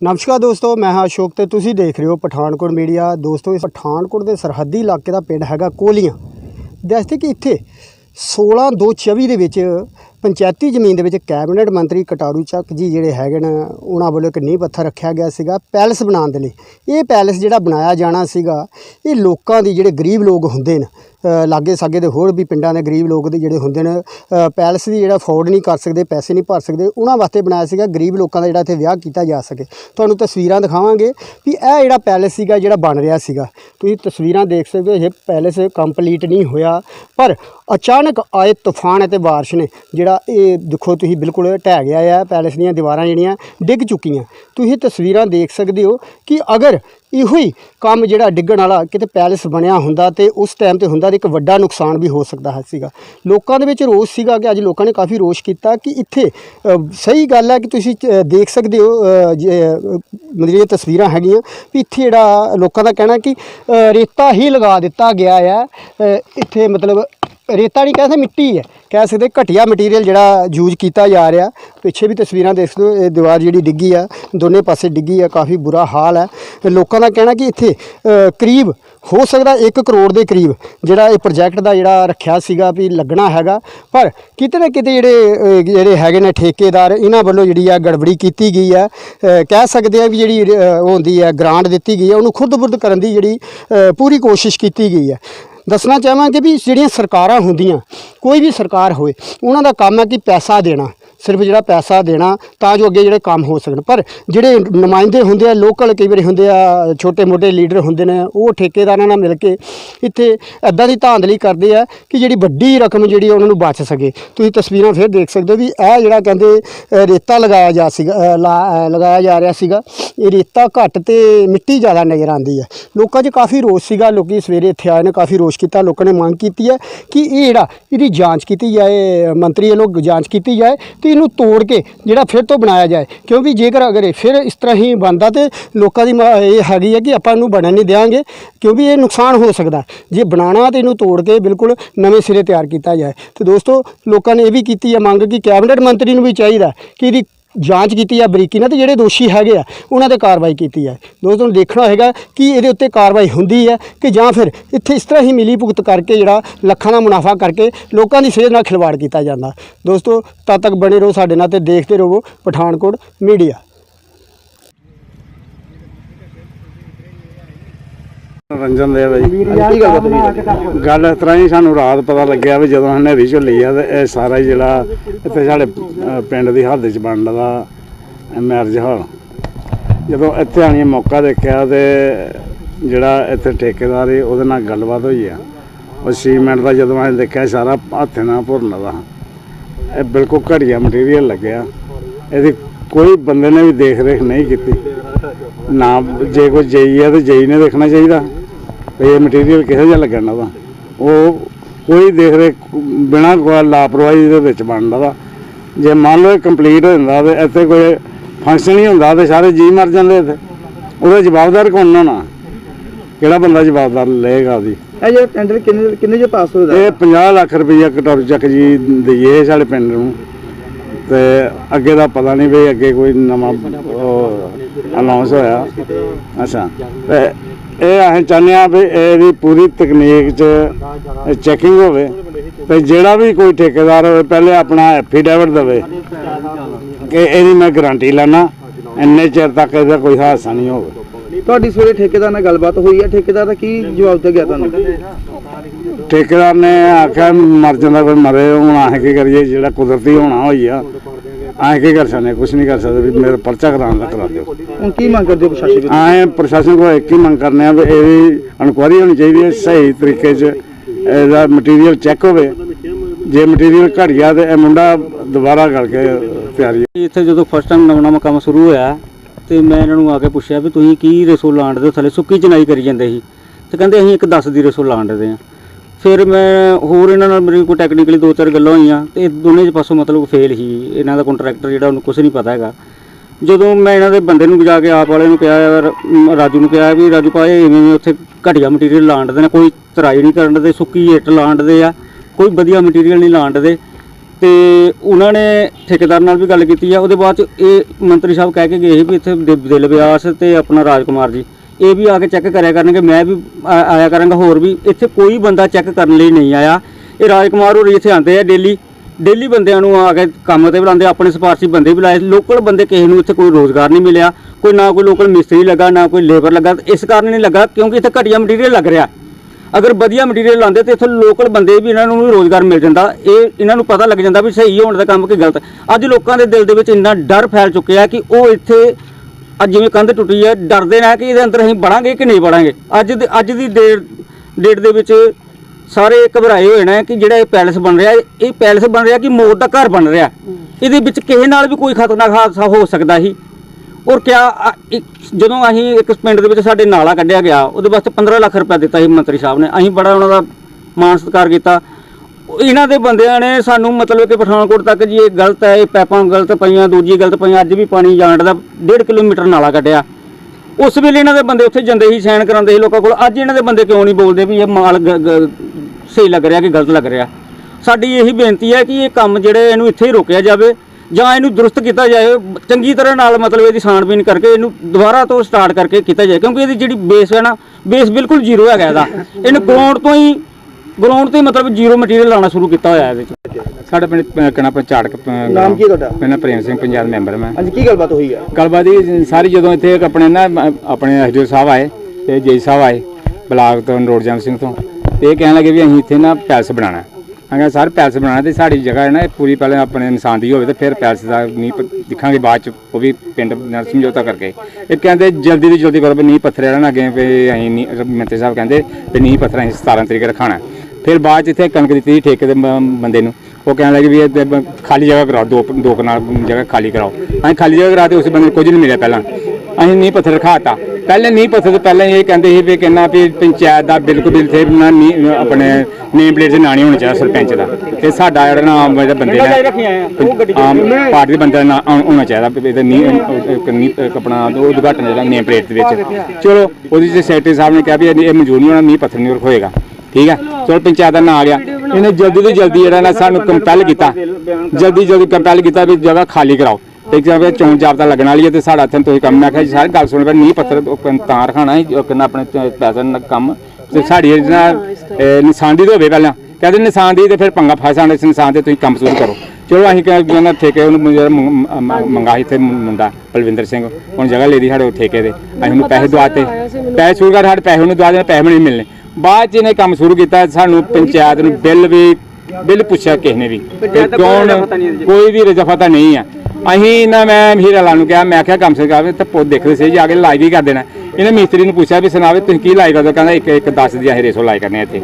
ਨਮਸਕਾਰ ਦੋਸਤੋ, ਮੈਂ ਹਾਂ ਅਸ਼ੋਕ ਤੇ ਤੁਸੀਂ ਦੇਖ ਰਹੇ ਹੋ ਪਠਾਨਕੋਟ ਮੀਡੀਆ। ਦੋਸਤੋ, ਇਸ ਪਠਾਨਕੋਟ ਦੇ ਸਰਹੱਦੀ ਇਲਾਕੇ ਦਾ ਪਿੰਡ ਹੈਗਾ ਕੋਲੀਆਂ। ਦੱਸਦੇ ਕਿ ਇੱਥੇ 16 2 24 ਦੇ ਵਿੱਚ ਪੰਚਾਇਤੀ ਜ਼ਮੀਨ ਦੇ ਵਿੱਚ ਕੈਬਨਿਟ ਮੰਤਰੀ ਕਟਾਰੂ ਚੱਕ ਜੀ ਜਿਹੜੇ ਹੈਗੇ ਨੇ, ਉਹਨਾਂ ਵੱਲੋਂ ਇੱਕ ਨੀਂਹ ਪੱਥਰ ਰੱਖਿਆ ਗਿਆ ਸੀਗਾ ਪੈਲਸ ਬਣਾਉਣ ਦੇ ਲਈ। ਇਹ ਪੈਲਸ ਜਿਹੜਾ ਬਣਾਇਆ ਜਾਣਾ ਸੀਗਾ, ਇਹ ਲੋਕਾਂ ਦੀ ਜਿਹੜੇ ਗਰੀਬ ਲੋਕ ਹੁੰਦੇ ਨੇ ਲਾਗੇ ਸਾਗੇ ਦੇ ਹੋਰ ਵੀ ਪਿੰਡਾਂ ਦੇ ਗਰੀਬ ਲੋਕ ਦੇ ਜਿਹੜੇ ਹੁੰਦੇ ਨੇ ਅ, ਪੈਲਸ ਦੀ ਜਿਹੜਾ ਅਫੋਰਡ ਨਹੀਂ ਕਰ ਸਕਦੇ ਪੈਸੇ ਨਹੀਂ ਭਰ ਸਕਦੇ ਉਹਨਾਂ ਵਾਸਤੇ ਬਣਾਇਆ ਸੀਗਾ ਗਰੀਬ ਲੋਕਾਂ ਦਾ ਜਿਹੜਾ ਇੱਥੇ ਵਿਆਹ ਕੀਤਾ ਜਾ ਸਕੇ। ਤੁਹਾਨੂੰ ਤਸਵੀਰਾਂ ਦਿਖਾਵਾਂਗੇ ਵੀ ਇਹ ਜਿਹੜਾ ਪੈਲਸ ਸੀਗਾ ਜਿਹੜਾ ਬਣ ਰਿਹਾ ਸੀਗਾ। ਤੁਸੀਂ ਤਸਵੀਰਾਂ ਦੇਖ ਸਕਦੇ ਹੋ ਇਹ ਪੈਲਸ ਕੰਪਲੀਟ ਨਹੀਂ ਹੋਇਆ ਪਰ ਅਚਾਨਕ ਆਏ ਤੂਫਾਨ ਅਤੇ ਬਾਰਿਸ਼ ਨੇ ਜਿਹੜਾ ਇਹ ਦੇਖੋ ਤੁਸੀਂ ਬਿਲਕੁਲ ਢਹਿ ਗਿਆ ਹੈ ਪੈਲਸ ਦੀਆਂ ਦੀਵਾਰਾਂ ਜਿਹੜੀਆਂ ਡਿੱਗ ਚੁੱਕੀਆਂ। ਤੁਸੀਂ ਤਸਵੀਰਾਂ ਦੇਖ ਸਕਦੇ ਹੋ ਕਿ ਅਗਰ ਇਹੋ ਹੀ ਕੰਮ ਜਿਹੜਾ ਡਿੱਗਣ ਵਾਲਾ ਕਿਤੇ ਪੈਲਸ ਬਣਿਆ ਹੁੰਦਾ ਤੇ ਉਸ ਟਾਈਮ ਤੇ ਹੁੰਦਾ ਤੇ ਇੱਕ ਵੱਡਾ ਨੁਕਸਾਨ ਵੀ ਹੋ ਸਕਦਾ ਹੈ ਸੀਗਾ। ਲੋਕਾਂ ਦੇ ਵਿੱਚ ਰੋਸ ਸੀਗਾ ਕਿ ਅੱਜ ਲੋਕਾਂ ਨੇ ਕਾਫੀ ਰੋਸ਼ ਕੀਤਾ ਕਿ ਇੱਥੇ ਸਹੀ ਗੱਲ ਹੈ ਕਿ ਤੁਸੀਂ ਦੇਖ ਸਕਦੇ ਹੋ ਅ, ਮਤਲਬ ਇਹ ਤਸਵੀਰਾਂ ਹੈਗੀਆਂ ਵੀ ਇੱਥੇ ਜਿਹੜਾ ਲੋਕਾਂ ਦਾ ਕਹਿਣਾ ਕਿ ਰੇਤਾ ਹੀ ਲਗਾ ਦਿੱਤਾ ਗਿਆ ਹੈ ਇੱਥੇ ਮਤਲਬ ਰੇਤਾ ਨਹੀਂ, ਕਹਿ ਸਕਦੇ ਮਿੱਟੀ ਹੈ। ਕਹਿ ਸਕਦੇ ਘਟੀਆ ਮਟੀਰੀਅਲ ਜਿਹੜਾ ਯੂਜ਼ ਕੀਤਾ ਜਾ ਰਿਹਾ। ਪਿੱਛੇ ਵੀ ਤਸਵੀਰਾਂ ਦੇਖ ਸਕਦੇ ਹੋ, ਇਹ ਦੀਵਾਰ ਜਿਹੜੀ ਡਿੱਗੀ ਆ, ਦੋਨੇ ਪਾਸੇ ਡਿੱਗੀ ਆ, ਕਾਫੀ ਬੁਰਾ ਹਾਲ ਹੈ। ਲੋਕਾਂ ਦਾ ਕਹਿਣਾ ਕਿ ਇੱਥੇ ਕਰੀਬ ਹੋ ਸਕਦਾ 1 ਕਰੋੜ ਦੇ ਕਰੀਬ ਜਿਹੜਾ ਇਹ ਪ੍ਰੋਜੈਕਟ ਦਾ ਜਿਹੜਾ ਰੱਖਿਆ ਸੀਗਾ ਵੀ ਲੱਗਣਾ ਹੈਗਾ। ਪਰ ਕਿਤੇ ਨਾ ਕਿਤੇ ਜਿਹੜੇ ਜਿਹੜੇ ਹੈਗੇ ਨੇ ਠੇਕੇਦਾਰ, ਇਹਨਾਂ ਵੱਲੋਂ ਜਿਹੜੀ ਆ ਗੜਬੜੀ ਕੀਤੀ ਗਈ ਹੈ ਕਹਿ ਸਕਦੇ ਆ ਵੀ ਜਿਹੜੀ ਉਹ ਹੁੰਦੀ ਹੈ ਗ੍ਰਾਂਟ ਦਿੱਤੀ ਗਈ ਹੈ ਉਹਨੂੰ ਖੁਰਦ-ਬੁਰਦ ਕਰਨ ਦੀ ਜਿਹੜੀ ਪੂਰੀ ਕੋਸ਼ਿਸ਼ ਕੀਤੀ ਗਈ ਹੈ ਦੱਸਣਾ ਚਾਹਾਂਗੇ ਵੀ ਜਿਹੜੀਆਂ ਸਰਕਾਰਾਂ ਹੁੰਦੀਆਂ, ਕੋਈ ਵੀ ਸਰਕਾਰ ਹੋਵੇ, ਉਹਨਾਂ ਦਾ ਕੰਮ ਹੈ ਕਿ ਪੈਸਾ ਦੇਣਾ, ਸਿਰਫ ਜਿਹੜਾ ਪੈਸਾ ਦੇਣਾ, ਤਾਂ ਜੋ ਅੱਗੇ ਜਿਹੜੇ ਕੰਮ ਹੋ ਸਕਣ। ਪਰ ਜਿਹੜੇ ਨੁਮਾਇੰਦੇ ਹੁੰਦੇ ਆ ਲੋਕਲ ਕਈ ਵਾਰੀ ਹੁੰਦੇ ਆ ਛੋਟੇ ਮੋਟੇ ਲੀਡਰ ਹੁੰਦੇ ਨੇ, ਉਹ ਠੇਕੇਦਾਰਾਂ ਨਾਲ ਮਿਲ ਕੇ ਇੱਥੇ ਐਦਾਂ ਦੀ ਧਾਂਦਲੀ ਕਰਦੇ ਆ ਕਿ ਜਿਹੜੀ ਵੱਡੀ ਰਕਮ ਜਿਹੜੀ ਉਹਨਾਂ ਨੂੰ ਬਚ ਸਕੇ। ਤੁਸੀਂ ਤਸਵੀਰਾਂ ਫਿਰ ਦੇਖ ਸਕਦੇ ਹੋ ਵੀ ਇਹ ਜਿਹੜਾ ਕਹਿੰਦੇ ਰੇਤਾ ਲਗਾਇਆ ਜਾ ਸੀਗਾ ਲਾ- ਲਗਾਇਆ ਜਾ ਰਿਹਾ ਸੀਗਾ। ਇਹ ਰੇਤਾ ਘੱਟ ਤੇ ਮਿੱਟੀ ਜ਼ਿਆਦਾ ਨਜ਼ਰ ਆਉਂਦੀ ਹੈ। ਲੋਕਾਂ 'ਚ ਕਾਫੀ ਰੋਸ ਸੀਗਾ, ਲੋਕੀ ਸਵੇਰੇ ਇੱਥੇ ਆਏ ਨੇ, ਕਾਫੀ ਰੋਸ ਕੀਤਾ, ਲੋਕਾਂ ਨੇ ਮੰਗ ਕੀਤੀ ਹੈ ਕਿ ਇਹ ਜਿਹੜਾ ਇਹਦੀ ਜਾਂਚ ਕੀਤੀ ਜਾਏ, ਮੰਤਰੀ ਵੱਲੋਂ ਜਾਂਚ ਕੀਤੀ ਜਾਏ ਤੇ ਇਹਨੂੰ ਤੋੜ ਕੇ ਜਿਹੜਾ ਫਿਰ ਤੋਂ ਬਣਾਇਆ ਜਾਏ। ਕਿਉਂਕਿ ਜੇਕਰ ਅਗਰ ਇਹ ਫਿਰ ਇਸ ਤਰ੍ਹਾਂ ਹੀ ਬਣਦਾ ਤੇ ਲੋਕਾਂ ਦੀ ਮ- ਇਹ ਹੈਗੀ ਹੈ ਕਿ ਆਪਾਂ ਇਹਨੂੰ ਬਣਨ ਨਹੀਂ ਦੇਵਾਂਗੇ ਕਿਉਂਕਿ ਇਹ ਨੁਕਸਾਨ ਹੋ ਸਕਦਾ। ਜੇ ਬਣਾਉਣਾ ਤੇ ਇਹਨੂੰ ਤੋੜ ਕੇ ਬਿਲਕੁਲ ਨਵੇਂ ਸਿਰੇ ਤਿਆਰ ਕੀਤਾ ਜਾਏ। ਤੇ ਦੋਸਤੋ, ਲੋਕਾਂ ਨੇ ਇਹ ਵੀ ਕੀਤੀ ਹੈ ਮੰਗ ਕਿ ਕੈਬਨਿਟ ਮੰਤਰੀ ਨੂੰ ਵੀ ਚਾਹੀਦਾ ਕਿ ਇਹਦੀ ਜਾਂਚ ਕੀਤੀ ਆ ਬਰੀਕੀ ਨਾਲ ਤੇ ਜਿਹੜੇ ਦੋਸ਼ੀ ਹੈਗੇ ਆ, ਉਹਨਾਂ ਤੇ ਕਾਰਵਾਈ ਕੀਤੀ ਹੈ ਦੋਸਤੋ ਨੂੰ ਦੇਖਣਾ ਹੈਗਾ ਕਿ ਇਹਦੇ ਉੱਤੇ ਕਾਰਵਾਈ ਹੁੰਦੀ ਹੈ ਕਿ ਜਾਂ ਫਿਰ ਇੱਥੇ ਇਸ ਤਰ੍ਹਾਂ ਹੀ ਮਿਲੀ ਭੁਗਤ ਕਰਕੇ ਜਿਹੜਾ ਲੱਖਾਂ ਦਾ ਮੁਨਾਫਾ ਕਰਕੇ ਲੋਕਾਂ ਦੀ ਸਿਹਤ ਨਾਲ ਖਿਲਵਾੜ ਕੀਤਾ ਜਾਂਦਾ। ਦੋਸਤੋ, ਤਦ ਤੱਕ ਬਣੇ ਰਹੋ ਸਾਡੇ ਨਾਲ ਤੇ ਦੇਖਦੇ ਰਹੋ ਪਠਾਨਕੋਟ ਮੀਡੀਆ। ਰੰਜਨ ਦੇ ਬਾਈ। ਗੱਲ ਇਸ ਤਰ੍ਹਾਂ ਹੀ ਸਾਨੂੰ ਰਾਤ ਪਤਾ ਲੱਗਿਆ ਵੀ ਜਦੋਂ ਹਨੇਰੀ ਝੁੱਲੀ ਆ ਤੇ ਇਹ ਸਾਰਾ ਹੀ ਜਿਹੜਾ ਇੱਥੇ ਸਾਡੇ ਪਿੰਡ ਦੀ ਹੱਦ 'ਚ ਬਣ ਲਗਾ ਮੈਰਿਜ ਹਾਲ ਜਦੋਂ ਇੱਥੇ ਆਣੀ ਮੌਕਾ ਦੇਖਿਆ ਤੇ ਜਿਹੜਾ ਇੱਥੇ ਠੇਕੇਦਾਰ ਹੈ ਉਹਦੇ ਨਾਲ ਗੱਲਬਾਤ ਹੋਈ ਆ। ਉਹ ਸੀਮੈਂਟ ਦਾ ਜਦੋਂ ਅਸੀਂ ਦੇਖਿਆ ਸਾਰਾ ਹੱਥ ਨਾਲ ਭੁਰਨ ਦਾ ਇਹ ਬਿਲਕੁਲ ਘਟੀਆ ਮਟੀਰੀਅਲ ਲੱਗਿਆ। ਇਹਦੀ ਕੋਈ ਬੰਦੇ ਨੇ ਵੀ ਦੇਖ ਰੇਖ ਨਹੀਂ ਕੀਤੀ। ਨਾ ਜੇ ਕੋਈ ਜਈ ਹੈ ਤੇ ਜਈ ਨੇ ਦੇਖਣਾ ਚਾਹੀਦਾ। ਇਹ ਮਟੀਰੀਅਲ ਕਿਹੋ ਜਿਹਾ ਲੱਗਣਾ ਵਾ? ਉਹ ਕੋਈ ਦੇਖ ਰੇਖ ਬਿਨਾਂ ਕੋਈ ਲਾਪਰਵਾਹੀ ਦੇ ਵਿੱਚ ਬਣਦਾ ਵਾ। ਜੇ ਮੰਨ ਲਓ ਇਹ ਕੰਪਲੀਟ ਹੋ ਜਾਂਦਾ ਤੇ ਇੱਥੇ ਕੋਈ ਫੰਕਸ਼ਨ ਨਹੀਂ ਹੁੰਦਾ ਤੇ ਸਾਰੇ ਜੀ ਮਰ ਜਾਂਦੇ ਇੱਥੇ। ਉਹਦਾ ਜਵਾਬਦਾਰ ਕੌਣ ਹੋਣਾ ਕਿਹੜਾ ਬੰਦਾ ਜਵਾਬਦਾਰ ਲਏਗਾ ਉਹਦੀ? ਇਹ ਜਿਹੜਾ ਟੈਂਡਰ ਕਿੰਨੇ ਕਿੰਨੇ ਜੇ ਪਾਸ ਹੋਦਾ ਇਹ 50 ਲੱਖ ਰੁਪਈਆ ਕਟੌਰ ਚੱਕ ਜੀ ਦਈਏ ਸਾਡੇ ਪਿੰਡ ਨੂੰ। ਤੇ ਅੱਗੇ ਦਾ ਪਤਾ ਨਹੀਂ ਵੀ ਅੱਗੇ ਕੋਈ ਨਵਾਂ ਅਨਾਉਂਸ ਹੋਇਆ। ਅੱਛਾ। ਤੇ ਇਹ ਅਸੀਂ ਚਾਹੁੰਦੇ ਹਾਂ ਵੀ ਇਹਦੀ ਪੂਰੀ ਤਕਨੀਕ 'ਚ ਚੈਕਿੰਗ ਹੋਵੇ ਤੇ ਜਿਹੜਾ ਵੀ ਕੋਈ ਠੇਕੇਦਾਰ ਹੋਵੇ ਪਹਿਲੇ ਆਪਣਾ ਐਫੀਡੇਵਿਟ ਦੇਵੇ ਕਿ ਇਹਦੀ ਮੈਂ ਗਾਰੰਟੀ ਲੈਣਾ ਇੰਨੇ ਚਿਰ ਤੱਕ ਇਹਦਾ ਕੋਈ ਹਾਦਸਾ ਨਹੀਂ ਹੋਵੇ। ਤੁਹਾਡੀ ਸਵੇਰੇ ਠੇਕੇਦਾਰ ਨਾਲ ਗੱਲਬਾਤ ਹੋਈ ਹੈ। ਠੇਕੇਦਾਰ ਦਾ ਕੀ ਜਵਾਬ ਦਿੱਤਾ ਗਿਆ ਤੁਹਾਨੂੰ? ਠੇਕੇਦਾਰ ਨੇ ਆਖਿਆ ਮਰ ਜਾਂਦਾ ਕੋਈ ਮਰੇ ਹੁਣ ਆਹ ਕੀ ਕਰੀਏ? ਜਿਹੜਾ ਕੁਦਰਤੀ ਹੋਣਾ ਹੋਈ ਆ ਆਹ ਕੀ ਕਰ ਸਕਦੇ ਕੁਝ ਨਹੀਂ ਕਰ ਸਕਦੇ ਵੀ ਮੇਰਾ ਪਰਚਾ ਕਰਾਉਣ ਦਾ ਕਰਾ ਦਿਓ। ਹੁਣ ਕੀ ਮੰਗ ਕਰਦੇ ਹੋ ਪ੍ਰਸ਼ਾਸਨ ਕੋਲ ਆਏ ਪ੍ਰਸ਼ਾਸਨ ਕੋਲ ਇੱਕ ਹੀ ਮੰਗ ਕਰਨੇ ਆ ਵੀ ਇਹਦੀ ਇਨਕੁਆਇਰੀ ਹੋਣੀ ਚਾਹੀਦੀ ਹੈ ਸਹੀ ਤਰੀਕੇ 'ਚ ਇਹਦਾ ਮਟੀਰੀਅਲ ਚੈੱਕ ਹੋਵੇ। ਜੇ ਮਟੀਰੀਅਲ ਘਟ ਗਿਆ ਤੇ ਇਹ ਮੁੰਡਾ ਦੁਬਾਰਾ ਕਰਕੇ ਤਿਆਰੀ ਇੱਥੇ ਜਦੋਂ ਫਸਟ ਟਾਈਮ ਨਵਾਂ ਨਵਾਂ ਕੰਮ ਸ਼ੁਰੂ ਹੋਇਆ ਤੇ ਮੈਂ ਇਹਨਾਂ ਨੂੰ ਆ ਕੇ ਪੁੱਛਿਆ ਵੀ ਤੁਸੀਂ ਕੀ ਰਸੋ ਲਾਂਡ ਦੇ ਥੱਲੇ ਸੁੱਕੀ ਚਨਾਈ ਕਰੀ ਜਾਂਦੇ ਸੀ। ਤੇ ਕਹਿੰਦੇ ਅਸੀਂ ਇੱਕ 10 ਦੀ ਰਸੋ ਲਾਂਡ ਦੇ ਆ ਫਿਰ ਮੈਂ ਹੋਰ ਇਹਨਾਂ ਨਾਲ ਮੇਰੀ ਕੋਈ ਟੈਕਨੀਕਲੀ ਦੋ ਚਾਰ ਗੱਲਾਂ ਹੋਈਆਂ ਤੇ ਇਹ ਦੋਨੇ ਦੇ ਪਾਸੋਂ ਮਤਲਬ ਫੇਲ ਹੀ ਇਹਨਾਂ ਦਾ ਕੰਟਰੈਕਟਰ ਜਿਹੜਾ ਉਹਨੂੰ ਕੁਝ ਨਹੀਂ ਪਤਾ ਹੈਗਾ। ਜਦੋਂ ਮੈਂ ਇਹਨਾਂ ਦੇ ਬੰਦੇ ਨੂੰ ਜਾ ਕੇ ਆਪ ਵਾਲੇ ਨੂੰ ਕਿਹਾ ਯਾਰ, ਰਾਜੂ ਨੂੰ ਕਿਹਾ ਵੀ ਰਾਜੂ ਭਾਈ ਐਵੇਂ ਐਵੇਂ ਉੱਥੇ ਘਟੀਆ ਮਟੀਰੀਅਲ ਲਾਂਡ ਦੇ ਨੇ ਕੋਈ ਤਰਾਈ ਨਹੀਂ ਕਰਨ ਦੇ ਸੁੱਕੀ ਇੱਟ ਲਾਂਡ ਦੇ ਆ ਕੋਈ ਵਧੀਆ ਮਟੀਰੀਅਲ ਨਹੀਂ ਲਾਂਡ ਦੇ। ਤੇ ਉਹਨਾਂ ਨੇ ਠੇਕੇਦਾਰ ਨਾਲ ਵੀ ਗੱਲ ਕੀਤੀ ਆ ਉਹਦੇ ਬਾਅਦ ਚ ਇਹ ਮੰਤਰੀ ਸਾਹਿਬ ਕਹਿ ਕੇ ਗਏ ਸੀ ਵੀ ਇੱਥੇ ਦਿ- ਦਿਲ ਵਿਆਸ ਤੇ ਆਪਣਾ ਰਾਜਕੁਮਾਰ ਜੀ। ਇਹ ਵੀ ਆ ਕੇ ਚੈੱਕ ਕਰਿਆ ਕਰਨਗੇ, ਮੈਂ ਵੀ ਆ- ਆਇਆ ਕਰਾਂਗਾ, ਹੋਰ ਵੀ ਇੱਥੇ ਕੋਈ ਬੰਦਾ ਚੈੱਕ ਕਰਨ ਲਈ ਨਹੀਂ ਆਇਆ। ਇਹ ਰਾਜਕੁਮਾਰ ਹੋਰੀ ਇੱਥੇ ਆਉਂਦੇ ਆ ਡੇਲੀ ਡੇਲੀ ਬੰਦਿਆਂ ਨੂੰ ਆ ਕੇ ਕੰਮ ਤੇ ਬੁਲਾਉਂਦੇ ਆਪਣੇ ਸਿਫਾਰਸ਼ੀ ਬੰਦੇ ਵੀ ਲਾਏ। ਲੋਕਲ ਬੰਦੇ ਕਿਸੇ ਨੂੰ ਇੱਥੇ ਕੋਈ ਰੋਜ਼ਗਾਰ ਨਹੀਂ ਮਿਲਿਆ, ਕੋਈ ਨਾ ਕੋਈ ਲੋਕਲ ਮਿਸਤਰੀ ਲੱਗਾ, ਨਾ ਕੋਈ ਲੇਬਰ ਲੱਗਾ। ਇਸ ਕਾਰਨ ਨਹੀਂ ਲੱਗਾ, ਕਿਉਂਕਿ ਇੱਥੇ ਘਟੀਆ ਮਟੀਰੀਅਲ ਲੱਗ ਰਿਹਾ। ਅਗਰ ਵਧੀਆ ਮਟੀਰੀਅਲ ਲਾਉਂਦੇ ਤੇ ਇੱਥੇ ਲੋਕਲ ਬੰਦੇ ਵੀ ਇਹਨਾਂ ਨੂੰ ਵੀ ਰੋਜ਼ਗਾਰ ਮਿਲ ਜਾਂਦਾ। ਇਹ ਇਹਨਾਂ ਨੂੰ ਪਤਾ ਲੱਗ ਜਾਂਦਾ ਵੀ ਸਹੀ ਹੋਣ ਦਾ ਕੰਮ ਕਿ ਗਲਤ। ਅੱਜ ਲੋਕਾਂ ਦੇ ਦਿਲ ਦੇ ਵਿੱਚ ਇੰਨਾ ਡਰ ਫੈਲ ਚੁੱਕਿਆ ਕਿ ਉਹ ਇੱਥੇ ਅੱਜ ਜਿਵੇਂ ਕੰਧ ਟੁੱਟੀ ਹੈ ਡਰਦੇ ਨੇ ਕਿ ਇਹਦੇ ਅੰਦਰ ਅਸੀਂ ਵੜਾਂਗੇ ਕਿ ਨਹੀਂ ਵੜਾਂਗੇ। ਅੱਜ ਦੇ ਅੱਜ ਦੀ ਡੇਟ ਡੇਟ ਦੇ ਵਿੱਚ ਸਾਰੇ ਘਬਰਾਏ ਹੋਏ ਨੇ ਕਿ ਜਿਹੜਾ ਇਹ ਪੈਲਸ ਬਣ ਰਿਹਾ, ਇਹ ਪੈਲਸ ਬਣ ਰਿਹਾ ਕਿ ਮੌਤ ਦਾ ਘਰ ਬਣ ਰਿਹਾ। ਇਹਦੇ ਵਿੱਚ ਕਿਸੇ ਨਾਲ ਵੀ ਕੋਈ ਖਤਰਨਾਕ ਹਾਦਸਾ ਹੋ ਸਕਦਾ ਸੀ। ਔਰ ਕਿਆ ਜਦੋਂ ਅਸੀਂ ਇੱਕ ਪਿੰਡ ਦੇ ਵਿੱਚ ਸਾਡੇ ਨਾਲਾ ਕੱਢਿਆ ਗਿਆ, ਉਹਦੇ ਵਾਸਤੇ 15 ਲੱਖ ਰੁਪਏ ਦਿੱਤਾ ਸੀ ਮੰਤਰੀ ਸਾਹਿਬ ਨੇ। ਅਸੀਂ ਬੜਾ ਉਹਨਾਂ ਦਾ ਮਾਣ ਸਤਿਕਾਰ ਕੀਤਾ। ਇਹਨਾਂ ਦੇ ਬੰਦਿਆਂ ਨੇ ਸਾਨੂੰ ਮਤਲਬ ਕਿ ਪਠਾਨਕੋਟ ਤੱਕ ਜੀ ਇਹ ਗਲਤ ਹੈ, ਇਹ ਪੈਪਾਂ ਗਲਤ ਪਈਆਂ, ਦੂਜੀ ਗਲਤ ਪਈਆਂ, ਅੱਜ ਵੀ ਪਾਣੀ ਜਾਣ ਦਾ 1.5 ਕਿਲੋਮੀਟਰ ਨਾਲਾ ਕੱਢਿਆ। ਉਸ ਵੇਲੇ ਇਹਨਾਂ ਦੇ ਬੰਦੇ ਉੱਥੇ ਜਾਂਦੇ ਸੀ ਸਾਈਨ ਕਰਾਉਂਦੇ ਸੀ ਲੋਕਾਂ ਕੋਲ। ਅੱਜ ਇਹਨਾਂ ਦੇ ਬੰਦੇ ਕਿਉਂ ਨਹੀਂ ਬੋਲਦੇ ਵੀ ਇਹ ਮਾਲ ਗ- ਗ- ਸਹੀ ਲੱਗ ਰਿਹਾ ਕਿ ਗਲਤ ਲੱਗ ਰਿਹਾ? ਸਾਡੀ ਇਹੀ ਬੇਨਤੀ ਹੈ ਕਿ ਇਹ ਕੰਮ ਜਿਹੜੇ ਇਹਨੂੰ ਇੱਥੇ ਹੀ ਰੋਕਿਆ ਜਾਵੇ ਜਾਂ ਇਹਨੂੰ ਦਰੁਸਤ ਕੀਤਾ ਜਾਏ, ਚੰਗੀ ਤਰ੍ਹਾਂ ਨਾਲ ਮਤਲਬ ਇਹਦੀ ਛਾਣਬੀਨ ਕਰਕੇ ਇਹਨੂੰ ਦੁਬਾਰਾ ਤੋਂ ਸਟਾਰਟ ਕਰਕੇ ਕੀਤਾ ਜਾਏ, ਕਿਉਂਕਿ ਇਹਦੀ ਜਿਹੜੀ ਬੇਸ ਹੈ ਨਾ, ਬੇਸ ਬਿਲਕੁਲ ਜ਼ੀਰੋ ਹੈਗਾ ਇਹਦਾ। ਇਹਨੂੰ ਗਰਾਊਂਡ ਤੋਂ ਹੀ ਗਰਾਊਂਡ ਤੋਂ ਹੀ ਮਤਲਬ ਜ਼ੀਰੋ ਮਟੀਰੀਅਲ ਲਾਉਣਾ ਸ਼ੁਰੂ ਕੀਤਾ ਹੋਇਆ ਇਹਦੇ ਵਿੱਚ ਸਾਡਾ ਪਿੰਡ ਪ- ਕਣਾ ਪੰਚਾੜਕ ਨਾਮ ਕੀ ਹੈ ਤੁਹਾਡਾ? ਮੇਰਾ ਨਾਮ ਪ੍ਰੇਮ ਸਿੰਘ ਪੰਜਾਬ ਮੈਂਬਰ ਮੈਂ। ਅੱਜ ਕੀ ਗੱਲਬਾਤ ਹੋਈ ਹੈ ਗੱਲਬਾਤ ਇਹ ਸਾਰੀ ਜਦੋਂ ਇੱਥੇ ਇੱਕ ਆਪਣੇ ਨਾ ਮ- ਆਪਣੇ ਐਸਡੀਓ ਸਾਹਿਬ ਆਏ ਤੇ ਜੇਈ ਸਾਹਿਬ ਆਏ ਬਲਾਕ ਤੋਂ ਨਰੋੜਜਮ ਸਿੰਘ ਤੋਂ। ਤੇ ਇਹ ਕਹਿਣ ਲੱਗੇ ਵੀ ਅਸੀਂ ਇੱਥੇ ਨਾ ਪੈਲਸ ਬਣਾਉਣਾ। ਅੰਗਾ ਸਰ ਪੈਲਸ ਬਣਾਉਣਾ ਤੇ ਸਾਡੀ ਜਗ੍ਹਾ ਹੈ ਨਾ ਇਹ ਪੂਰੀ ਪਹਿਲੇ ਆਪਣੇ ਇਨਸਾਨ ਦੀ ਹੋਵੇ ਤੇ ਫਿਰ ਪੈਲਸ ਦਾ ਨਹੀਂ ਦਿਖਾਂਗੇ ਬਾਅਦ ਚ ਉਹ ਵੀ ਪਿੰਡ ਨਾਲ ਸਮਝੌਤਾ ਕਰਕੇ। ਇਹ ਕਹਿੰਦੇ ਜਲਦੀ ਤੋਂ ਜਲਦੀ ਕਰੋ ਵੀ ਨਹੀਂ ਪੱਥਰ ਰਹਿਣਾ ਅੱਗੇ ਵੀ ਅਸੀਂ ਨਹੀਂ ਮੰਤਰੀ ਸਾਹਿਬ ਕਹਿੰਦੇ ਵੀ ਨਹੀਂ ਪੱਥਰ ਅਸੀਂ 17 ਤਰੀਕ ਰੱਖਾਣਾ ਫਿਰ ਬਾਅਦ ਚ ਇੱਥੇ ਕਣਕ ਦਿੱਤੀ ਸੀ ਠੇਕੇ ਦੇ ਬ- ਬੰਦੇ ਨੂੰ। ਉਹ ਕਹਿਣ ਲੱਗੇ ਵੀ ਇਹ ਤੇ ਬ- ਖਾਲੀ ਜਗ੍ਹਾ ਕਰਾਓ ਦੋ ਦੋ ਕਨਾਲ ਜਗ੍ਹਾ ਖਾਲੀ ਕਰਾਓ। ਅਸੀਂ ਖਾਲੀ ਜਗ੍ਹਾ ਕਰਾ ਤੇ ਉਸ ਬੰਦੇ ਨੂੰ ਕੁਝ ਨਹੀਂ ਮਿਲਿਆ ਪਹਿਲਾਂ। ਅਸੀਂ ਨਹੀਂ ਪੱਥਰ ਰਖਾਤਾ। ਪਹਿਲੇ ਨਹੀਂ ਪੱਥਰ ਤੋਂ ਪਹਿਲਾਂ ਇਹ ਕਹਿੰਦੇ ਸੀ ਵੀ ਕਹਿੰਦਾ ਵੀ ਪੰਚਾਇਤ ਦਾ ਬਿਲਕੁਲ ਬਿਲ ਤੇ ਨਾ ਆਪਣੇ ਨੇਮ ਪਲੇਟ 'ਚ ਨਾਂ ਨਹੀਂ ਹੋਣਾ ਚਾਹੀਦਾ ਸਰਪੰਚ ਦਾ। ਤੇ ਸਾਡਾ ਜਿਹੜਾ ਨਾਮ ਜਿਹੜਾ ਬੰਦੇ ਦਾ ਆਮ ਪਾਰਟੀ ਦੇ ਬੰਦੇ ਦਾ ਨਾਂ ਹੋਣਾ ਚਾਹੀਦਾ ਵੀ ਇਹਦਾ ਨਹੀਂ ਨਹੀਂ ਇੱਕ ਆਪਣਾ ਉਹ ਉਦਘਾਟਨ ਜਿਹੜਾ ਨੇਮ ਪਲੇਟ ਦੇ ਵਿੱਚ। ਚਲੋ ਉਹਦੀ ਜੇ ਸੈਕਟਰੀ ਸਾਹਿਬ ਨੇ ਕਿਹਾ ਵੀ ਇਹ ਇਹ ਮਨਜ਼ੂਰ ਨਹੀਂ ਹੋਣਾ ਨਹੀਂ ਪੱਥਰ ਨਹੀਂ ਹੋਏਗਾ ਠੀਕ ਹੈ? ਚਲੋ ਪੰਚਾਇਤ ਦਾ ਨਾਂ ਆ ਗਿਆ। ਇਹਨੇ ਜਲਦੀ ਤੋਂ ਜਲਦੀ ਜਿਹੜਾ ਨਾ ਸਾਨੂੰ ਕੰਪੈਲ ਕੀਤਾ। ਜਲਦੀ ਜਲਦੀ ਕੰਪੈਲ ਕੀਤਾ ਵੀ ਜਗ੍ਹਾ ਖਾਲੀ ਕਰਾਓ। ਤੇ ਜਿਵੇਂ ਚੋਣ ਜਾਬਤਾ ਲੱਗਣ ਵਾਲੀ ਹੈ ਤੇ ਸਾਡਾ ਇੱਥੇ ਤੁਸੀਂ ਕੰਮ ਮੈਂ ਕਿਹਾ ਜੀ ਗੱਲ ਸੁਣ ਪਏ ਨਹੀਂ ਪੱਥਰ ਤਾਂ ਰਖਾਣਾ ਹੈ ਉਹ ਆਪਣੇ ਪੈਸੇ ਨਾਲ ਕੰਮ। ਤੇ ਸਾਡੀ ਜਿਹੜਾ ਅਹ, ਨਿਸ਼ਾਨਦੀ ਤੇ ਹੋਵੇ ਪਹਿਲਾਂ। ਕਹਿੰਦੇ ਨਿਸ਼ਾਨਦੀ ਤੇ ਫਿਰ ਪੰਗਾ ਫਸ ਇਸ ਨਿਸ਼ਾਨ ਤੇ ਤੁਸੀਂ ਕੰਮ ਸ਼ੁਰੂ ਕਰੋ। ਚਲੋ ਅਸੀਂ ਕਹਿੰਦੇ ਉਹਨਾਂ ਠੇਕੇ ਉਹਨੂੰ ਜਿਹੜਾ ਮੰਗਾ ਇੱਥੇ ਮੁੰਡਾ ਬਲਵਿੰਦਰ ਸਿੰਘ। ਉਹਨੇ ਜਗ੍ਹਾ ਲੈ ਦੀ ਸਾਡੇ ਠੇਕੇ ਦੇ ਅਸੀਂ ਉਹਨੂੰ ਪੈਸੇ ਦਵਾਤੇ। ਪੈਸੇ ਸ਼ੁਰੂ ਕਰ ਸਾਡੇ ਪੈਸੇ ਉਹਨੂੰ ਦਵਾ ਦੇਣੇ ਪੈਸੇ ਵੀ ਨਹੀਂ ਮਿਲਣੇ। ਬਾਅਦ ਚ ਇਹਨੇ ਕੰਮ ਸ਼ੁਰੂ ਕੀਤਾ ਸਾਨੂੰ ਪੰਚਾਇਤ ਨੂੰ ਬਿੱਲ ਵੀ ਬਿੱਲ ਪੁੱਛਿਆ ਕਿਸੇ ਨੇ ਵੀ। ਕਿ ਕੌਣ ਕੋਈ ਵੀ ਰਜਫਤਾ ਨਹੀਂ ਆ। ਅਸੀਂ ਨਾ ਮੈਂ ਹੀਰਾ ਲਾਲ ਨੂੰ ਕਿਹਾ ਮੈਂ ਕਿਹਾ ਕੰਮ ਸੇ ਕਾਵੇ ਤਾਂ ਪੁੱਤ ਦੇਖਦੇ ਸੀ ਜਾ ਕੇ ਲਾਈਵ ਹੀ ਕਰ ਦੇਣਾ। ਇਹਨੇ ਮਿਸਤਰੀ ਨੂੰ ਪੁੱਛਿਆ ਵੀ ਸੁਣਾਵੇ ਤੁਸੀਂ ਕੀ ਲਾਈ ਕਰਦੇ ਕਹਿੰਦਾ ਇੱਕ ਇੱਕ 10 ਦੀ ਅਸੀਂ ਰੇਸੋ ਲਾਈ ਕਰਨੇ ਇੱਥੇ।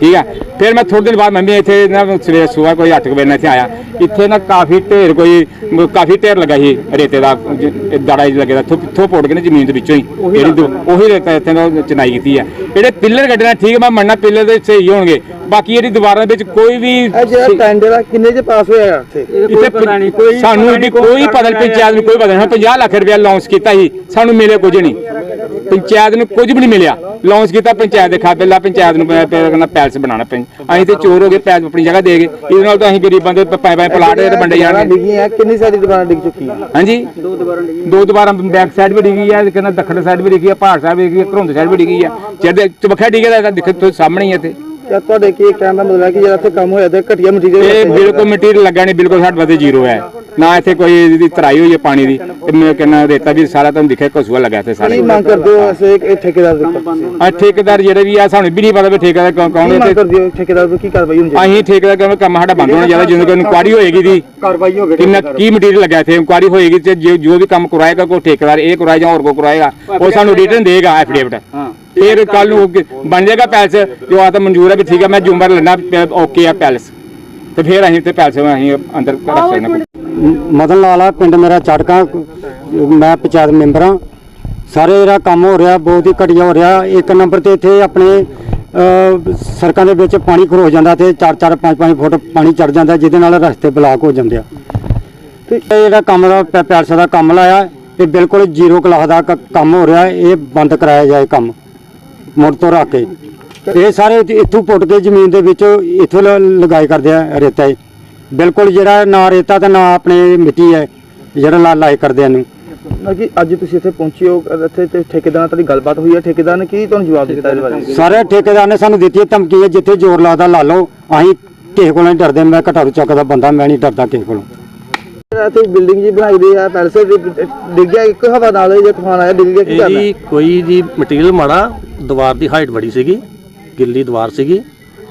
ਠੀਕ ਆ? ਫਿਰ ਮੈਂ ਥੋੜੇ ਦਿਨ ਬਾਅਦ ਮੈਂ ਵੀ ਇੱਥੇ ਨਾ ਸਵੇਰੇ ਸੁਬਹ ਕੋਈ 8 ਵਜੇ ਇੱਥੇ ਆਇਆ। ਇੱਥੇ ਨਾ ਕਾਫੀ ਢੇਰ ਕੋਈ ਕਾਫੀ ਢੇਰ ਲੱਗਾ ਸੀ ਰੇਤੇ ਦਾ ਦੜਾ ਜਿਹਾ ਲੱਗਿਆ ਥੋ ਥੋ ਪੋੜ ਕੇ ਨਾ ਜ਼ਮੀਨ ਦੇ ਵਿੱਚੋਂ ਹੀ। ਜਿਹੜੀ ਉਹੀ ਰੇਤਾ ਇੱਥੇ ਨਾ ਚਨਾਈ ਕੀਤੀ ਆ। ਜਿਹੜੇ ਪਿੱਲਰ ਕੱਢਣਾ ਠੀਕ ਮੈਂ ਮੰਨਣਾ ਪਿੱਲਰ ਦੇ ਸਹੀ ਹੋਣਗੇ। ਬਾਕੀ ਇਹਦੀ ਦੀਵਾਰਾਂ ਵਿੱਚ ਕੋਈ ਵੀ ਇਹ ਜਿਹੜਾ ਟੈਂਡਰ ਆ ਕਿੰਨੇ ਚ ਪਾਸ ਹੋਇਆ ਹੈ ਇੱਥੇ ਇੱਥੇ ਪਤਾ ਨਹੀਂ ਕੋਈ ਸਾਨੂੰ ਵੀ ਕੋਈ ਪਤਾ ਨਹੀਂ ਪੰਚਾਇਤ ਨੂੰ ਕੋਈ ਪਤਾ ਨਹੀਂ। 50 ਲੱਖ ਰੁਪਇਆ ਲਾਂਚ ਕੀਤਾ ਸੀ। ਸਾਨੂੰ ਮਿਲੇ ਕੁਝ ਨਹੀਂ। ਪੰਚਾਇਤ ਨੂੰ ਕੁਝ ਵੀ ਨਹੀਂ ਮਿਲਿਆ। ਲਾਂਚ ਕੀਤਾ ਪੰਚਾਇਤ ਦੇ ਖਾਤੇ ਲਾ ਪੰਚਾਇਤ ਨੂੰ ਕਹਿੰਦਾ ਪੈਲਸ ਬਣਾਉਣਾ ਪੈਂ ਅਸੀਂ ਤੇ ਚੋਰ ਹੋ ਗਏ ਪੈਲਸ ਆਪਣੀ ਜਗ੍ਹਾ ਦੇ ਗਏ। ਇਹਦੇ ਨਾਲ ਤਾਂ ਅਸੀਂ ਗਰੀਬਾਂ ਦੇ ਪਾਏ ਪਾਏ ਪਲਾਟ ਦੇ ਵੰਡੇ ਜਾਣਗੇ। ਡਿੱਗੀਆਂ ਕਿੰਨੀ ਸਾਰੀ ਦੁਕਾਨਾਂ ਡਿੱਗ ਚੁੱਕੀ ਹੈ ਹਾਂਜੀ। ਦੋ ਦੁਬਾਰਾ ਬੈਕ ਸਾਈਡ ਵੀ ਡਿੱਗੀ ਹੈ ਕਹਿੰਦਾ ਦੱਖਣ ਸਾਈਡ ਵੀ ਡਿੱਗੀ ਹੈ ਪਹਾੜ ਸਾਹਿਬ ਵੀ ਡਿੱਗੀ ਹੈ ਘਰੋਂਦ ਸਾਈਡ ਵੀ ਡਿੱਗੀ ਹੈ ਜਿਹੜੇ ਚਬਖਾ ਡਿੱਗਿਆ ਦਾ ਦੇਖੋ ਤੁਸੀਂ ਸਾਹਮਣੇ ਹੀ ਹੈ ਇੱਥੇ। ਕਿਆ ਤੁਹਾਡੇ ਕੀ ਕਹਿਣ ਦਾ ਮਤਲਬ ਹੈ ਕਿ ਜਿਹੜਾ ਇੱਥੇ ਕੰਮ ਹੋਇਆ ਤੇ ਘਟੀਆ ਮਟੀਰੀਅਲ ਇਹ ਬਿਲਕੁਲ ਮਟੀਰੀਅਲ ਲੱਗਾ ਨਹੀਂ ਬਿਲਕੁਲ ਸਾਡੇ ਵਾਸਤੇ ਜ਼ੀਰੋ ਹੈ। ਨਾ ਇੱਥੇ ਕੋਈ ਇਹਦੀ ਤਰਾਈ ਹੋਈ ਹੈ ਪਾਣੀ ਦੀ। ਤੇ ਮੈਂ ਕਹਿੰਦਾ ਰੇਤਾ ਵੀ ਸਾਰਾ ਤੁਹਾਨੂੰ ਦਿਖਿਆ ਕਸੂਆ ਲੱਗਾ ਇੱਥੇ ਸਾਰੇ। ਕੀ ਮੰਗ ਕਰਦੇ ਹੋ ਇੱਕ ਇਹ ਠੇਕੇਦਾਰ ਦੇ ਉੱਪਰ? ਆ ਠੇਕੇਦਾਰ ਜਿਹੜੇ ਵੀ ਆ ਸਾਨੂੰ ਵੀ ਨਹੀਂ ਪਤਾ ਵੀ ਠੇਕੇਦਾਰ ਕੌਣ ਹੈ ਮੰਗ ਤੇ ਕਰਦੇ ਹੋ? ਠੇਕੇਦਾਰ ਤੋਂ ਕੀ ਕਾਰਵਾਈ ਹੋਣੀ ਚਾਹੀਦੀ ਅਸੀਂ ਠੇਕੇਦਾਰ ਕਹਿੰਦੇ ਕੰਮ ਸਾਡਾ ਬੰਦ ਹੋਣਾ ਚਾਹੀਦਾ ਜਦੋਂ ਕੋਈ ਇਨਕੁਆਰੀ ਹੋਏਗੀ ਦੀ। ਕਾਰਵਾਈ ਹੋਵੇ ਕਿੰਨਾ ਕੀ ਮਟੀਰੀਅਲ ਲੱਗਾ ਇੱਥੇ? ਇਨਕੁਆਰੀ ਹੋਏਗੀ ਤੇ ਜੋ ਜੋ ਵੀ ਕੰਮ ਕਰਾਏਗਾ ਕੋਈ ਠੇਕੇਦਾਰ ਇਹ ਕਰਾਏ ਜਾਂ ਹੋਰ ਕੋ ਕਰਾਏਗਾ ਉਹ ਸਾਨੂੰ ਰਿਟਰਨ ਦੇਗਾ ਐਫੀਡੇਵਿਟ ਫਿਰ ਕੱਲ ਨੂੰ ਬਣ ਜਾਏਗਾ ਪੈਲਸ ਜੋ ਆ ਤਾਂ ਮਨਜ਼ੂਰ ਹੈ ਵੀ ਠੀਕ ਹੈ ਮੈਂ ਜੁਮਰ ਲੈਣਾ ਓਕੇ ਆ ਪੈਲਸ। ਤੇ ਫਿਰ ਅਸੀਂ ਤੇ ਪੈਲਸ ਅਸੀਂ ਅੰਦਰ ਰੱਖ ਸਕਦੇ ਹਾਂ ਮਦਨ ਲਾਲ ਆ ਪਿੰਡ ਮੇਰਾ ਚੜਕਾ ਮੈਂ ਪੰਚਾਇਤ ਮੈਂਬਰ ਹਾਂ ਸਾਰੇ ਜਿਹੜਾ ਕੰਮ ਹੋ ਰਿਹਾ ਬਹੁਤ ਹੀ ਘਟੀਆ ਹੋ ਰਿਹਾ। ਇੱਕ ਨੰਬਰ ਤੇ ਇੱਥੇ ਆਪਣੇ ਸੜਕਾਂ ਦੇ ਵਿੱਚ ਪਾਣੀ ਖਰੋ ਜਾਂਦਾ ਤੇ 4-4 5-5 ਫੁੱਟ ਪਾਣੀ ਚੜ ਜਾਂਦਾ ਜਿਹਦੇ ਨਾਲ ਰਸਤੇ ਬਲਾਕ ਹੋ ਜਾਂਦੇ ਆ। ਤੇ ਇਹ ਜਿਹੜਾ ਕੰਮ ਦਾ ਪੈ- ਪੈਲਸ ਦਾ ਕੰਮ ਲਾਇਆ, ਇਹ ਬਿਲਕੁਲ ਜ਼ੀਰੋ ਕਲਾਸ ਦਾ ਕ- ਕੰਮ ਹੋ ਰਿਹਾ, ਇਹ ਬੰਦ ਕਰਾਇਆ ਜਾਏ ਕੰਮ, ਮੁੜ ਤੋਂ ਰੱਖ ਕੇ। ਇਹ ਸਾਰੇ ਇੱਥੋਂ ਪੁੱਟ ਕੇ ਜ਼ਮੀਨ ਦੇ ਵਿੱਚ ਇੱਥੋਂ ਲ- ਲਗਾਈ ਕਰਦੇ ਆ ਰੇਤਾ ਇਹ। ਬਿਲਕੁਲ ਜਿਹੜਾ ਨਾ ਰੇਤਾ ਤੇ ਨਾ ਆਪਣੇ ਮਿੱਟੀ ਹੈ, ਜਿਹੜਾ ਲਾ ਲਾਇਕ ਕਰਦੇ ਇਹਨੂੰ। ਮਤਲਬ ਕਿ ਅੱਜ ਤੁਸੀਂ ਇੱਥੇ ਪਹੁੰਚੇ ਹੋ ਇੱਥੇ ਤੇ ਠੇਕੇਦਾਰ ਨਾਲ ਤੁਹਾਡੀ ਗੱਲਬਾਤ ਹੋਈ ਹੈ ਠੇਕੇਦਾਰ ਨੇ ਕੀ ਤੁਹਾਨੂੰ ਜਵਾਬ ਦਿੱਤਾ ਇਹਦੇ ਬਾਰੇ? ਸਾਰੇ ਠੇਕੇਦਾਰ ਨੇ ਸਾਨੂੰ ਦਿੱਤੀ ਹੈ ਧਮਕੀ ਹੈ ਜਿੱਥੇ ਜ਼ੋਰ ਲੱਗਦਾ ਲਾ ਲਓ। ਅਸੀਂ ਕਿਸੇ ਕੋਲੋਂ ਨਹੀਂ ਡਰਦੇ। ਮੈਂ ਘਟਾਰੂ ਚੱਕਦਾ ਬੰਦਾ ਮੈਂ ਨਹੀਂ ਡਰਦਾ ਕਿਸੇ ਕੋਲੋਂ। ਇੱਥੇ ਬਿਲਡਿੰਗ ਜੀ ਬਣਾਈ ਦੀ ਹੈ ਪੈਲਸ ਡਿੱਗ ਗਿਆ ਇੱਕ ਹਵਾ ਨਾਲ ਜੇ ਤੂਫਾਨ ਆਇਆ ਡਿੱਗ ਗਿਆ ਕੀ ਇਹ ਕਰਨਾ ਜੀ ਕੋਈ ਜੀ ਮਟੀਰੀਅਲ ਮਾੜਾ ਦੀਵਾਰ ਦੀ ਹਾਈਟ ਬੜੀ ਸੀਗੀ ਗਿੱਲੀ ਦੀਵਾਰ ਸੀਗੀ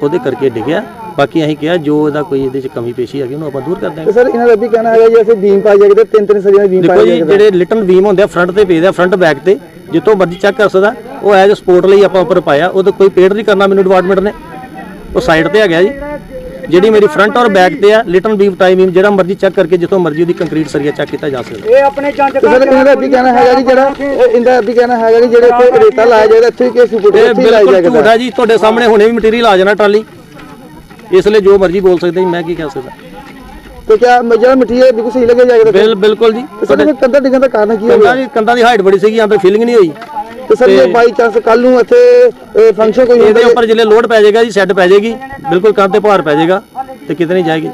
ਉਹਦੇ ਕਰਕੇ ਡਿੱਗਿਆ। ਬਾਕੀ ਅਸੀਂ ਕਿਹਾ ਜੋ ਇਹਦਾ ਕੋਈ ਇਹਦੇ ਚ ਕਮੀ ਪੇਸ਼ੀ ਹੈਗੀ ਉਹਨੂੰ ਆਪਾਂ ਦੂਰ ਕਰ ਦਾਂਗੇ ਸਰ ਇਹਨਾਂ ਦਾ ਵੀ ਕਹਿਣਾ ਹੈਗਾ ਜੀ ਅਸੀਂ ਬੀਮ ਪਾਈ ਜਾਗੇ ਤੇ ਤਿੰਨ ਤਿੰਨ ਸਰੀਆਂ ਦੇ ਬੀਮ ਦੇਖੋ ਪਾਈ ਜੀ ਜਿਹੜੇ ਲਿਟਨ ਬੀਮ ਹੁੰਦੇ ਆ ਫਰੰਟ ਤੇ ਪੇਜ ਆ ਫਰੰਟ ਬੈਕ ਤੇ ਜਿੱਥੋਂ ਮਰਜ਼ੀ ਚੈੱਕ ਕਰ ਸਕਦਾ ਉਹ ਐਜ਼ ਸਪੋਰਟ ਲਈ ਆਪਾਂ ਉੱਪਰ ਪਾਇਆ ਉਹਦਾ ਕੋਈ ਪੇਡ ਨਹੀਂ ਕਰਨਾ ਮੈਨੂੰ ਡਿਪਾਰਟਮੈਂਟ ਨੇ। ਉਹ ਸਾਈਡ ਤੇ ਹੈਗਾ ਜੀ। ਜਿਹੜੀ ਮੇਰੀ ਫਰੰਟ ਔਰ ਬੈਕ ਤੇ ਆ ਲਿਟਨ ਬੀਮ ਟਾਈ ਬੀਮ ਜਿਹੜਾ ਮਰਜ਼ੀ ਚੈੱਕ ਕਰਕੇ ਜਿੱਥੋਂ ਮਰਜ਼ੀ ਉਹਦੀ ਕੰਕਰੀਟ ਸਰੀਆ ਚੈੱਕ ਕੀਤਾ ਜਾ ਸਕਦਾ। ਤੇ ਸਰ ਇਹਨਾਂ ਦਾ ਵੀ ਕਹਿਣਾ ਹੈਗਾ ਜੀ ਜਿਹੜਾ ਇਹ- ਇਹਦਾ ਵੀ ਕਹਿਣਾ ਹੈਗਾ ਜੀ ਜਿਹੜੇ ਇੱਥੇ ਰੇਤਾ ਲਾਇਆ ਜਾਏਗਾ ਇੱਥੇ ਕਿ ਸੁਪਰ ਇਹ ਇੱਥੇ ਲਾਇਆ ਬਿਲਕੁਲ ਝੂਠ ਜੀ ਤੁਹਾਡੇ ਸਾਹਮਣੇ ਹੁਣੇ ਵੀ ਮਟੀਰੀਅਲ ਆ ਜਾਣਾ ਟਰਾਲੀ। ਇਸ ਲਈ ਜੋ ਮਰਜ਼ੀ ਬੋਲ ਸਕਦੇ ਜੀ ਮੈਂ ਕੀ ਕਹਿ ਸਕਦਾ। ਤੇ ਕਿਆ ਮ- ਜਿਹੜਾ ਮਟੀਰੀਅਲ ਬਿਲਕੁਲ ਸਹੀ ਲੱਗਿਆ ਜਾਏਗਾ ਤੇ ਬਿਲ ਬਿਲਕੁਲ ਜੀ। ਸਰ ਇਹ ਕੰਧਾ ਡਿੱਗਣ ਦਾ ਕਾਰਨ ਕੀ ਕੰਧਾਂ ਹੋਗਾ ਦੀ ਕੰਧਾਂ ਦੀ ਹਾਈਟ ਬੜੀ ਸੀਗੀ ਅੰਦਰ ਫੀਲਿੰਗ ਨਹੀਂ ਹੋਈ। ਤੇ ਸਰ ਇਹ ਬਾਈ ਚਾਂਸ ਕੱਲ ਨੂੰ ਇੱਥੇ ਫੰਕਸ਼ਨ ਕੋਈ ਹੁੰਦਾ ਇਹਦੇ ਉੱਪਰ ਜਿਹੜੇ ਲੋਡ ਪੈ ਜਾਏਗਾ ਜੀ ਸੈੱਟ ਪੈ ਜਾਏਗੀ ਬਿਲਕੁਲ ਕੰਧ ਤੇ ਭਾਰ ਪੈ ਜਾਏਗਾ ਤੇ ਕਿਤੇ ਨਹੀਂ ਜਾਏਗੀ।